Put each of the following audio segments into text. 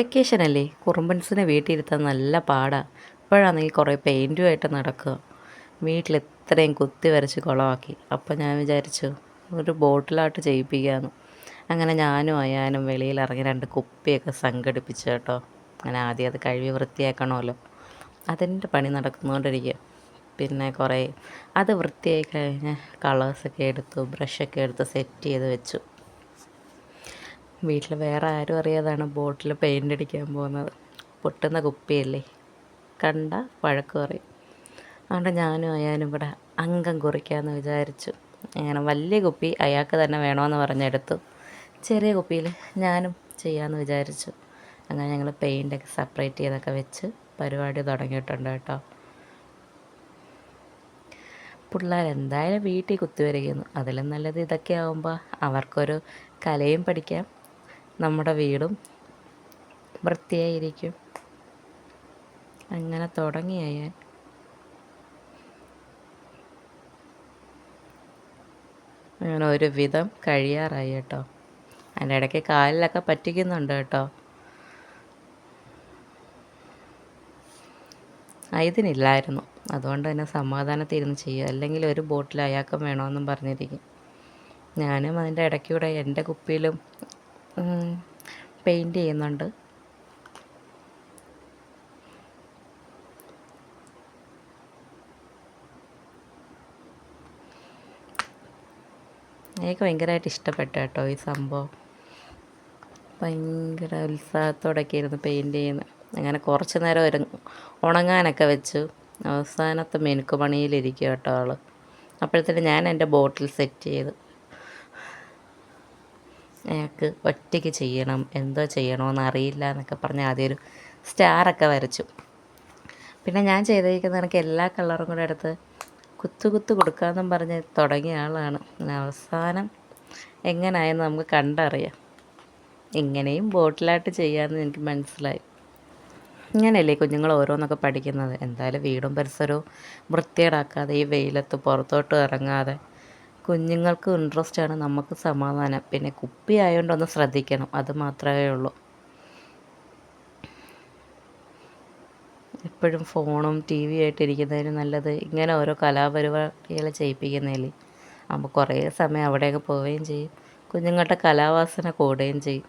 വെക്കേഷനല്ലേ കുറുമ്പൻസിനെ വീട്ടിലിരുത്താൻ നല്ല പാടാണ് ഇപ്പോഴാണെങ്കിൽ കുറേ പെയിന്റുമായിട്ട് നടക്കുക. വീട്ടിൽ ഇത്രയും കുത്തി വരച്ച് കുളമാക്കി. അപ്പം ഞാൻ വിചാരിച്ചു ഒരു ബോട്ടിലായിട്ട് ചെയ്യിപ്പിക്കാമെന്ന് അങ്ങനെ ഞാനും അയാനും വെളിയിലിറങ്ങി രണ്ട് കുപ്പിയൊക്കെ സംഘടിപ്പിച്ചു കേട്ടോ. അങ്ങനെ ആദ്യം അത് കഴുകി വൃത്തിയാക്കണമല്ലോ. അതിന്റെ പണി നടക്കുന്നുകൊണ്ടിരിക്കുക പിന്നെ കുറേ അത് വൃത്തിയായി കഴിഞ്ഞ് കളേഴ്സൊക്കെ എടുത്തു ബ്രഷൊക്കെ എടുത്ത് സെറ്റ് ചെയ്ത് വെച്ചു. വീട്ടിൽ വേറെ ആരും അറിയാതാണ് ബോട്ടിൽ പെയിന്റ് അടിക്കാൻ പോകുന്നത്. പൊട്ടുന്ന കുപ്പിയല്ലേ? കണ്ട വഴക്ക് പറയും. അതുകൊണ്ട് ഞാനും അയാനും ഇവിടെ അംഗം കുറിക്കാമെന്ന് വിചാരിച്ചു. അങ്ങനെ വലിയ കുപ്പി അയാൾക്ക് തന്നെ വേണമെന്ന് പറഞ്ഞെടുത്തു. ചെറിയ കുപ്പിയിൽ ഞാനും ചെയ്യാമെന്ന് വിചാരിച്ചു. അങ്ങനെ ഞങ്ങൾ പെയിന്റൊക്കെ സെപ്പറേറ്റ് ചെയ്തൊക്കെ വെച്ച് പരിപാടി തുടങ്ങിയിട്ടുണ്ട് കേട്ടോ. പിള്ളേർ എന്തായാലും വീട്ടിൽ കുത്തിവരയ്ക്കുന്നു അതിലും നല്ലത് ഇതൊക്കെ ആകുമ്പോൾ അവർക്കൊരു കലയും പഠിക്കാം. നമ്മുടെ വീടും വൃത്തിയായിരിക്കും. അങ്ങനെ തുടങ്ങിയ ഞാൻ അങ്ങനെ ഒരു വിധം കഴിയാറായി കേട്ടോ. അതിന്റെ ഇടയ്ക്ക് കാലിലൊക്കെ പറ്റിക്കുന്നുണ്ട് കേട്ടോ. ഇതിനില്ലായിരുന്നു. അതുകൊണ്ട് തന്നെ സമാധാനത്തിരുന്ന് ചെയ്യുക. അല്ലെങ്കിൽ ഒരു ബോട്ടിൽ അയാൾക്കും വേണമെന്നും പറഞ്ഞിരിക്കും. ഞാനും അതിന്റെ ഇടയ്ക്കൂടെ എന്റെ കുപ്പിയിലും പെയിന്റ് ചെയ്യുന്നുണ്ട്. എനിക്ക് ഭയങ്കരമായിട്ട് ഇഷ്ടപ്പെട്ടു കേട്ടോ ഈ സംഭവം. ഭയങ്കര ഉത്സാഹത്തോടൊക്കെ ഇരുന്ന് പെയിന്റ് ചെയ്യുന്നത് അങ്ങനെ കുറച്ച് നേരം ഒരു ഉണങ്ങാനൊക്കെ വെച്ചു. അവസാനത്തെ മെനുക്ക് പണിയിലിരിക്കുക കേട്ടോ ആൾ അപ്പോഴത്തേന് ഞാൻ എന്റെ ബോട്ടിൽ സെറ്റ് ചെയ്തു. അയാൾക്ക് ഒറ്റയ്ക്ക് ചെയ്യണം എന്തോ ചെയ്യണമെന്ന് അറിയില്ല എന്നൊക്കെ പറഞ്ഞ് ആദ്യം ഒരു സ്റ്റാറൊക്കെ വരച്ചു. പിന്നെ ഞാൻ ചെയ്തിരിക്കുന്ന എനിക്ക് എല്ലാ കളറും കൂടെ എടുത്ത് കുത്തു കുത്തു കൊടുക്കാമെന്നും പറഞ്ഞ് തുടങ്ങിയ ആളാണ്. അവസാനം എങ്ങനെയായെന്ന് നമുക്ക് കണ്ടറിയാം. ഇങ്ങനെയും ബോട്ടിലായിട്ട് ചെയ്യാമെന്ന് എനിക്ക് മനസ്സിലായി. ഇങ്ങനെയല്ലേ കുഞ്ഞുങ്ങൾ ഓരോന്നൊക്കെ പഠിക്കുന്നത്? എന്തായാലും വീടും പരിസരവും വൃത്തികേടാക്കാതെ ഈ വെയിലത്ത് പുറത്തോട്ട് ഇറങ്ങാതെ കുഞ്ഞുങ്ങൾക്ക് ഇൻട്രസ്റ്റ് ആണ് നമുക്ക് സമാധാനം. പിന്നെ കുപ്പി ആയതുകൊണ്ട് ഒന്ന് ശ്രദ്ധിക്കണം അത് മാത്രമേ ഉള്ളൂ. എപ്പോഴും ഫോണും ടി വി ആയിട്ട് ഇരിക്കുന്നതിന് നല്ലത് ഇങ്ങനെ ഓരോ കലാപരിപാടികൾ ചെയ്യിപ്പിക്കുന്നതിൽ അപ്പോൾ കുറേ സമയം അവിടെയൊക്കെ പോവുകയും ചെയ്യും. കുഞ്ഞുങ്ങളുടെ കലാവാസന കൂടുകയും ചെയ്യും.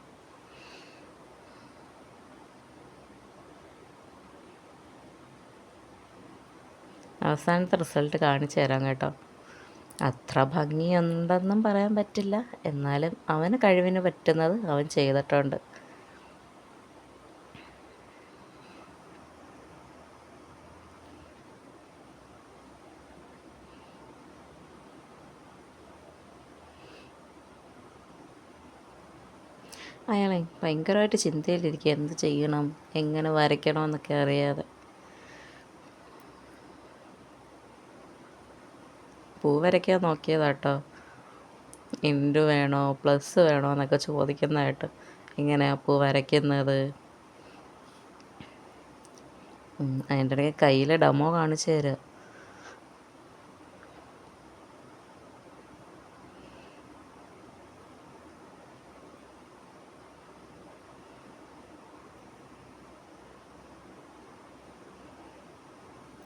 അവസാനത്തെ റിസൾട്ട് കാണിച്ചു തരാം കേട്ടോ. അത്ര ഭംഗിയുണ്ടെന്നും പറയാൻ പറ്റില്ല. എന്നാലും അവന് കഴിവിന് പറ്റുന്നത് അവൻ ചെയ്തിട്ടുണ്ട്. അയാളെ ഭയങ്കരമായിട്ട് ചിന്തയിലിരിക്കുക. എന്ത് ചെയ്യണം? എങ്ങനെ വരയ്ക്കണം എന്നൊക്കെ അറിയാതെ. പൂ വരയ്ക്കാൻ നോക്കിയതാട്ടോ. ഇന്റു വേണോ പ്ലസ് വേണോ എന്നൊക്കെ ചോദിക്കുന്നതായിട്ട് എങ്ങനെയാ പൂ വരയ്ക്കുന്നത്. അതിന്റെ ഇടയ്ക്ക് കയ്യിൽ ഡെമോ കാണിച്ചു തരിക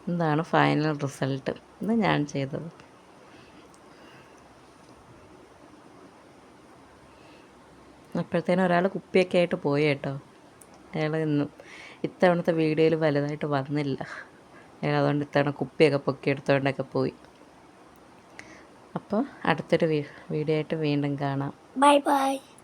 എന്താണ് ഫൈനൽ റിസൾട്ട് ഇത് ഞാൻ ചെയ്തത്. അപ്പോഴത്തേനും ഒരാൾ കുപ്പിയൊക്കെ ആയിട്ട് പോയി കേട്ടോ. അയാൾ ഇന്ന് ഇത്തവണത്തെ വീഡിയോയിൽ വലുതായിട്ട് വന്നില്ല. അയാൾ അതുകൊണ്ട് ഇത്തവണ കുപ്പിയൊക്കെ പൊക്കിയെടുത്തുകൊണ്ടൊക്കെ പോയി. അപ്പോൾ അടുത്തൊരു വീഡിയോ ആയിട്ട് വീണ്ടും കാണാം. Bye bye.